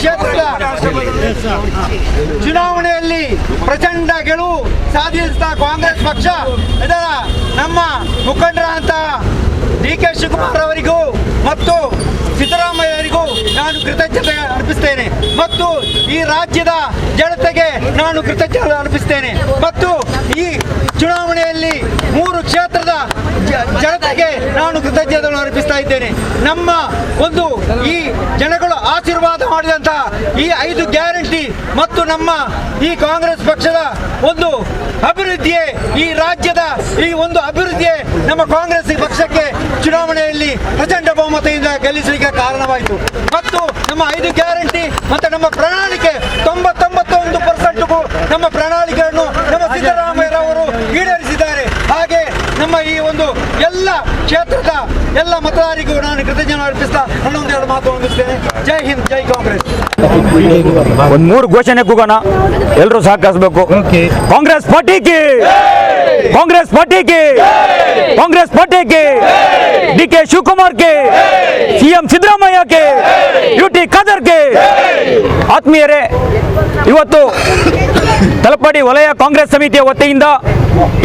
ಕ್ಷೇತ್ರದ ಚುನಾವಣೆಯಲ್ಲಿ ಪ್ರಚಂಡ ಗೆಲುವು ಸಾಧಿಸಿದ ಕಾಂಗ್ರೆಸ್ ಪಕ್ಷ, ಇದರ ನಮ್ಮ ಮುಖಂಡರಾದಂತಹ ಡಿ ಕೆ ಶಿವಕುಮಾರ್ ಅವರಿಗೂ ಮತ್ತು ಸಿದ್ದರಾಮಯ್ಯ ಅವರಿಗೂ ನಾನು ಕೃತಜ್ಞತೆ ಅರ್ಪಿಸ್ತೇನೆ. ಮತ್ತು ಈ ರಾಜ್ಯದ ಜನತೆಗೆ ನಾನು ಕೃತಜ್ಞತೆ ಅರ್ಪಿಸ್ತೇನೆ. ಮತ್ತು ಈ ಚುನಾವಣೆಯಲ್ಲಿ ಮೂರು ಕ್ಷೇತ್ರದ ಜನತೆಗೆ ನಾನು ಕೃತಜ್ಞತೆಗಳನ್ನು ಅರ್ಪಿಸ್ತಾ ಇದ್ದೇನೆ. ನಮ್ಮ ಒಂದು ಈ ಜನಗಳು ಆಶೀರ್ವಾದ ಮಾಡಿದಂತಹ ಈ ಐದು ಗ್ಯಾರಂಟಿ ಮತ್ತು ನಮ್ಮ ಈ ಕಾಂಗ್ರೆಸ್ ಪಕ್ಷದ ಒಂದು ಅಭಿವೃದ್ಧಿಯೇ ಈ ರಾಜ್ಯದ ಈ ಒಂದು ಅಭಿವೃದ್ಧಿಯೇ ನಮ್ಮ ಕಾಂಗ್ರೆಸ್ ಪಕ್ಷಕ್ಕೆ ಚುನಾವಣೆಯಲ್ಲಿ ಪ್ರಚಂಡ ಬಹುಮತದಿಂದ ಗೆಲ್ಲಿಸಲಿಕ್ಕೆ ಕಾರಣವಾಯಿತು. ಮತ್ತು ನಮ್ಮ ಐದು ಗ್ಯಾರಂಟಿ ಮತ್ತು ನಮ್ಮ ಪ್ರಣಾಳಿಕೆ ತೊಂಬತ್ತೊಂಬತ್ತೊಂದು ಪರ್ಸೆಂಟ್ಗೂ ನಮ್ಮ ಪ್ರಣಾಳಿಕೆಯನ್ನು ನಮ್ಮ ಸಿದ್ದರಾಮಯ್ಯರವರು ಈಡೇರಿಸಿದ್ದಾರೆ ಹಾಗೆ ನಮ್ಮ ಈ ಒಂದು ಕ್ಷೇತ್ರದ ಎಲ್ಲ ಮತದಾರರಿಗೂ ನಾನು ಕೃತಜ್ಞತೆ ಅರ್ಪಿಸ್ತಾ ನನ್ನ ಮಾತು ಹೊಂದಿಸ್ತೇನೆ. ಜೈ ಹಿಂದ್ ಜೈ ಕಾಂಗ್ರೆಸ್. ಒಂದ್ ಮೂರು ಘೋಷಣೆ ಕೂಗೋಣ. ಎಲ್ಲರೂ ಸಹಕರಿಸಬೇಕು ಕಾಂಗ್ರೆಸ್ ಪಾರ್ಟಿಗೆ ಕಾಂಗ್ರೆಸ್ ಪಾರ್ಟಿಗೆ ಕಾಂಗ್ರೆಸ್ ಪಾರ್ಟಿಗೆ ಡಿ ಕೆ ಶಿವಕುಮಾರ್ ಕೆ ಸಿಎಂ ಸಿದ್ದರಾಮಯ್ಯ ಕೆ ಯು ಟಿ ಖಾದರ್ ಕೆ ಆತ್ಮೀಯರೇ ಇವತ್ತು ತಲಪಾಡಿ ವಲಯ ಕಾಂಗ್ರೆಸ್ ಸಮಿತಿಯ ವತಿಯಿಂದ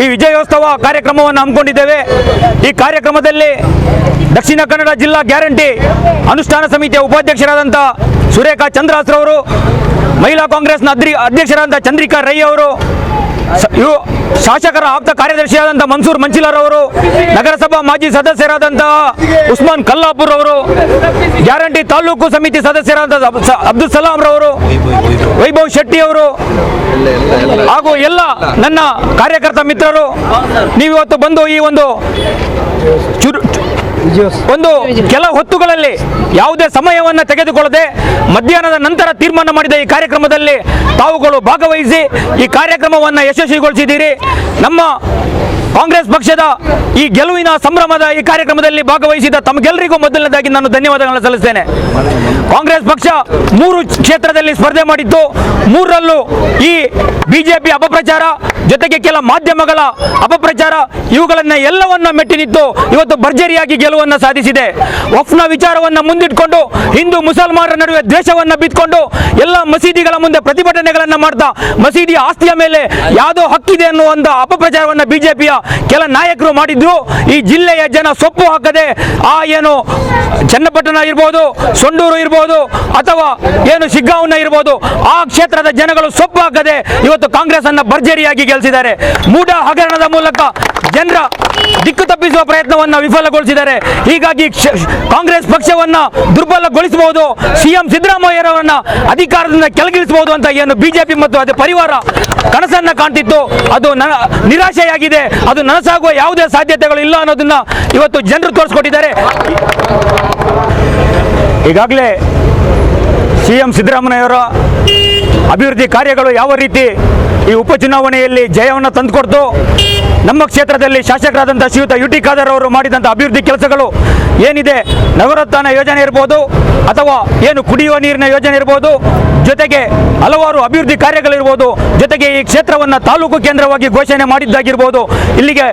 ಈ ವಿಜಯೋತ್ಸವ ಕಾರ್ಯಕ್ರಮವನ್ನು ಹಮ್ಮಿಕೊಂಡಿದ್ದೇವೆ. ಈ ಕಾರ್ಯಕ್ರಮದಲ್ಲಿ ದಕ್ಷಿಣ ಕನ್ನಡ ಜಿಲ್ಲಾ ಗ್ಯಾರಂಟಿ ಅನುಷ್ಠಾನ ಸಮಿತಿಯ ಉಪಾಧ್ಯಕ್ಷರಾದಂಥ ಸುರೇಖಾ ಚಂದ್ರಾಸ್ರವರು, ಮಹಿಳಾ ಕಾಂಗ್ರೆಸ್ನ ಅದ್ರಿ, ಅಧ್ಯಕ್ಷರಾದಂಥ ಚಂದ್ರಿಕಾ ರೈ ಅವರು ಇವು ಶಾಸಕರ ಆಪ್ತ ಕಾರ್ಯದರ್ಶಿಯಾದಂಥ ಮನ್ಸೂರ್ ಮಂಚಿಲಾರ್ ಅವರು, ನಗರಸಭಾ ಮಾಜಿ ಸದಸ್ಯರಾದಂತಹ ಉಸ್ಮಾನ್ ಕಲ್ಲಾಪುರ್ ಅವರು, ಗ್ಯಾರಂಟಿ ತಾಲೂಕು ಸಮಿತಿ ಸದಸ್ಯರಾದ ಅಬ್ದುಲ್ ಸಲಾಂ ರವರು, ವೈಭವ್ ಶೆಟ್ಟಿ ಅವರು, ಹಾಗೂ ಎಲ್ಲ ನನ್ನ ಕಾರ್ಯಕರ್ತ ಮಿತ್ರರು, ನೀವಿವತ್ತು ಬಂದು ಈ ಒಂದು ಚುರು ಒಂದು ಕೆಲ ಹೊತ್ತುಗಳಲ್ಲಿ ಯಾವುದೇ ಸಮಯವನ್ನು ತೆಗೆದುಕೊಳ್ಳದೆ ಮಧ್ಯಾಹ್ನದ ನಂತರ ತೀರ್ಮಾನ ಮಾಡಿದ ಈ ಕಾರ್ಯಕ್ರಮದಲ್ಲಿ ತಾವುಗಳು ಭಾಗವಹಿಸಿ ಈ ಕಾರ್ಯಕ್ರಮವನ್ನು ಯಶಸ್ವಿಗೊಳಿಸಿದ್ದೀರಿ. ನಮ್ಮ ಕಾಂಗ್ರೆಸ್ ಪಕ್ಷದ ಈ ಗೆಲುವಿನ ಸಂಭ್ರಮದ ಈ ಕಾರ್ಯಕ್ರಮದಲ್ಲಿ ಭಾಗವಹಿಸಿದ ತಮಗೆಲ್ಲರಿಗೂ ಮೊದಲನೇದಾಗಿ ನಾನು ಧನ್ಯವಾದಗಳನ್ನು ಸಲ್ಲಿಸ್ತೇನೆ. ಕಾಂಗ್ರೆಸ್ ಪಕ್ಷ ಮೂರು ಕ್ಷೇತ್ರದಲ್ಲಿ ಸ್ಪರ್ಧೆ ಮಾಡಿತ್ತು ಮೂರರಲ್ಲೂ ಈ ಬಿಜೆಪಿ ಅಪಪ್ರಚಾರ, ಜೊತೆಗೆ ಕೆಲ ಮಾಧ್ಯಮಗಳ ಅಪಪ್ರಚಾರ, ಇವುಗಳನ್ನ ಎಲ್ಲವನ್ನ ಮೆಟ್ಟಿ ನಿಂತು ಇವತ್ತು ಭರ್ಜರಿಯಾಗಿ ಗೆಲುವನ್ನು ಸಾಧಿಸಿದೆ. ವಫ್ನ ವಿಚಾರವನ್ನ ಮುಂದಿಟ್ಕೊಂಡು, ಹಿಂದೂ ಮುಸಲ್ಮಾನರ ನಡುವೆ ದ್ವೇಷವನ್ನ ಬಿತ್ಕೊಂಡು, ಎಲ್ಲ ಮಸೀದಿಗಳ ಮುಂದೆ ಪ್ರತಿಭಟನೆಗಳನ್ನ ಮಾಡ್ತಾ, ಮಸೀದಿ ಆಸ್ತಿಯ ಮೇಲೆ ಯಾವುದೋ ಹಕ್ಕಿದೆ ಅನ್ನುವ ಒಂದು ಅಪಪ್ರಚಾರವನ್ನ ಬಿಜೆಪಿಯ ಕೆಲ ನಾಯಕರು ಮಾಡಿದ್ರು ಈ ಜಿಲ್ಲೆಯ ಜನ ಸೊಪ್ಪು ಹಾಕದೆ ಆ ಏನು ಚನ್ನಪಟ್ಟಣ ಇರ್ಬೋದು, ಸೊಂಡೂರು ಇರ್ಬೋದು, ಅಥವಾ ಏನು ಶಿಗ್ಗಾಂವ್ನ ಇರ್ಬೋದು, ಆ ಕ್ಷೇತ್ರದ ಜನಗಳು ಸೊಪ್ಪು ಹಾಕದೆ ಇವತ್ತು ಕಾಂಗ್ರೆಸ್ ಅನ್ನ ಭರ್ಜರಿಯಾಗಿ ಗೆಲ್ಲಿಸಿದ್ದಾರೆ ಮೂಢ ಹಗರಣದ ಮೂಲಕ ಜನರ ದಿಕ್ಕು ತಪ್ಪಿಸುವ ಪ್ರಯತ್ನವನ್ನ ವಿಫಲಗೊಳಿಸಿದ್ದಾರೆ. ಹೀಗಾಗಿ ಕಾಂಗ್ರೆಸ್ ಪಕ್ಷವನ್ನ ದುರ್ಬಲಗೊಳಿಸಬಹುದು, ಸಿಎಂ ಸಿದ್ದರಾಮಯ್ಯರವರನ್ನ ಅಧಿಕಾರದಿಂದ ಕೆಳಗಿಳಿಸಬಹುದು ಅಂತ ಏನು ಬಿಜೆಪಿ ಮತ್ತು ಅದೇ ಪರಿವಾರ ಕನಸನ್ನ ಕಾಣ್ತಿತ್ತು. ಅದು ನಿರಾಶೆಯಾಗಿದೆ. ಅದು ನನಸಾಗುವ ಯಾವುದೇ ಸಾಧ್ಯತೆಗಳು ಇಲ್ಲ ಅನ್ನೋದನ್ನ ಇವತ್ತು ಜನರು ತೋರಿಸ್ಕೊಟ್ಟಿದ್ದಾರೆ. ಈಗಾಗಲೇ ಸಿ ಎಂ ಸಿದ್ದರಾಮಯ್ಯವರ ಅಭಿವೃದ್ಧಿ ಕಾರ್ಯಗಳು ಯಾವ ರೀತಿ ಈ ಉಪಚುನಾವಣೆಯಲ್ಲಿ ಜಯವನ್ನು ತಂದುಕೊಡ್ತು? ನಮ್ಮ ಕ್ಷೇತ್ರದಲ್ಲಿ ಶಾಸಕರಾದಂಥ ಶ್ರೀಯುತ ಯು ಟಿ ಖಾದರ್ ಅವರು ಮಾಡಿದಂಥ ಅಭಿವೃದ್ಧಿ ಕೆಲಸಗಳು ಏನಿದೆ? ನವರತ್ನ ಯೋಜನೆ ಇರ್ಬೋದು ಅಥವಾ ಏನು ಕುಡಿಯುವ ನೀರಿನ ಯೋಜನೆ ಇರ್ಬೋದು? ಜೊತೆಗೆ ಹಲವಾರು ಅಭಿವೃದ್ಧಿ ಕಾರ್ಯಗಳಿರ್ಬೋದು. ಜೊತೆಗೆ ಈ ಕ್ಷೇತ್ರವನ್ನು ತಾಲೂಕು ಕೇಂದ್ರವಾಗಿ ಘೋಷಣೆ ಮಾಡಿದ್ದಾಗಿರ್ಬೋದು. ಇಲ್ಲಿಗೆ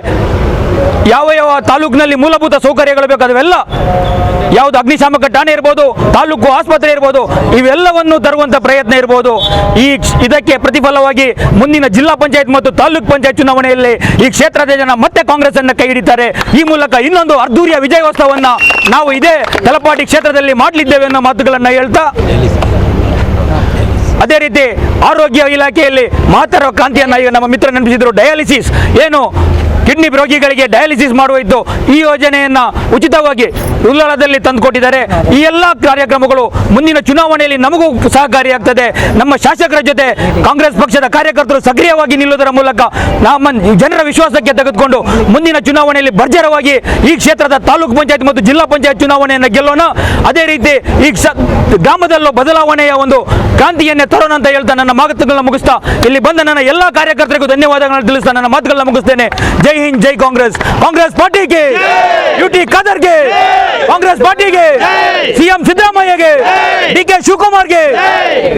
ಯಾವ ಯಾವ ತಾಲೂಕಿನಲ್ಲಿ ಮೂಲಭೂತ ಸೌಕರ್ಯಗಳು ಬೇಕು ಅದವೆಲ್ಲ, ಯಾವುದು ಅಗ್ನಿಶಾಮಕ ಠಾಣೆ ಇರ್ಬೋದು, ತಾಲೂಕು ಆಸ್ಪತ್ರೆ ಇರ್ಬೋದು, ಇವೆಲ್ಲವನ್ನು ತರುವಂತ ಪ್ರಯತ್ನ ಇರ್ಬೋದು. ಈ ಇದಕ್ಕೆ ಪ್ರತಿಫಲವಾಗಿ ಮುಂದಿನ ಜಿಲ್ಲಾ ಪಂಚಾಯತ್ ಮತ್ತು ತಾಲೂಕು ಪಂಚಾಯತ್ ಚುನಾವಣೆಯಲ್ಲಿ ಈ ಕ್ಷೇತ್ರದ ಜನ ಮತ್ತೆ ಕಾಂಗ್ರೆಸ್ ಅನ್ನ ಕೈ ಹಿಡಿತಾರೆ. ಈ ಮೂಲಕ ಇನ್ನೊಂದು ಅದ್ಧೂರಿಯ ವಿಜಯೋತ್ಸವನ್ನ ನಾವು ಇದೇ ತಲಪಾಟಿ ಕ್ಷೇತ್ರದಲ್ಲಿ ಮಾಡಲಿದ್ದೇವೆ ಅನ್ನೋ ಮಾತುಗಳನ್ನ ಹೇಳ್ತಾ, ಅದೇ ರೀತಿ ಆರೋಗ್ಯ ಇಲಾಖೆಯಲ್ಲಿ ಮಾತಾಡುವ ಕ್ರಾಂತಿಯನ್ನ ಈಗ ನಮ್ಮ ಮಿತ್ರ ನೆನಪಿಸಿದ್ರು, ಡಯಾಲಿಸಿಸ್. ಏನು? ಕಿಡ್ನಿ ರೋಗಿಗಳಿಗೆ ಡಯಾಲಿಸಿಸ್ ಮಾಡುವ ಇದ್ದು ಈ ಯೋಜನೆಯನ್ನ ಉಚಿತವಾಗಿ ಉಲ್ಲಳದಲ್ಲಿ ತಂದುಕೊಟ್ಟಿದ್ದಾರೆ. ಈ ಎಲ್ಲ ಕಾರ್ಯಕ್ರಮಗಳು ಮುಂದಿನ ಚುನಾವಣೆಯಲ್ಲಿ ನಮಗೂ ಸಹಕಾರಿಯಾಗ್ತದೆ. ನಮ್ಮ ಶಾಸಕರ ಜೊತೆ ಕಾಂಗ್ರೆಸ್ ಪಕ್ಷದ ಕಾರ್ಯಕರ್ತರು ಸಕ್ರಿಯವಾಗಿ ನಿಲ್ಲುವುದರ ಮೂಲಕ ನಮ್ಮ ಜನರ ವಿಶ್ವಾಸಕ್ಕೆ ತೆಗೆದುಕೊಂಡು ಮುಂದಿನ ಚುನಾವಣೆಯಲ್ಲಿ ಭರ್ಜರವಾಗಿ ಈ ಕ್ಷೇತ್ರದ ತಾಲೂಕು ಪಂಚಾಯತ್ ಮತ್ತು ಜಿಲ್ಲಾ ಪಂಚಾಯತ್ ಚುನಾವಣೆಯನ್ನು ಗೆಲ್ಲೋಣ. ಅದೇ ರೀತಿ ಈ ಗ್ರಾಮದಲ್ಲೂ ಬದಲಾವಣೆಯ ಒಂದು ಕ್ರಾಂತಿಯನ್ನೇ ತರೋಣ ಅಂತ ಹೇಳ್ತಾ ನನ್ನ ಮಾತುಗಳನ್ನ ಮುಗಿಸ್ತಾ ಇಲ್ಲಿ ಬಂದ ನನ್ನ ಎಲ್ಲ ಕಾರ್ಯಕರ್ತರಿಗೂ ಧನ್ಯವಾದಗಳನ್ನು ತಿಳಿಸ್ತಾ ನನ್ನ ಮಾತುಗಳನ್ನ ಮುಗಿಸ್ತೇನೆ. ಜೈ ಹಿಂದ್ ಜೈ ಕಾಂಗ್ರೆಸ್. ಕಾಂಗ್ರೆಸ್ ಪಾರ್ಟಿಗೆ ಯುಟಿ ಖಾದರ್ಗೆ ಕಾಂಗ್ರೆಸ್ ಪಾರ್ಟಿಗೆ ಸಿಎಂ ಸಿದ್ದರಾಮಯ್ಯಗೆ ಡಿ ಕೆ ಶಿವಕುಮಾರ್ಗೆ.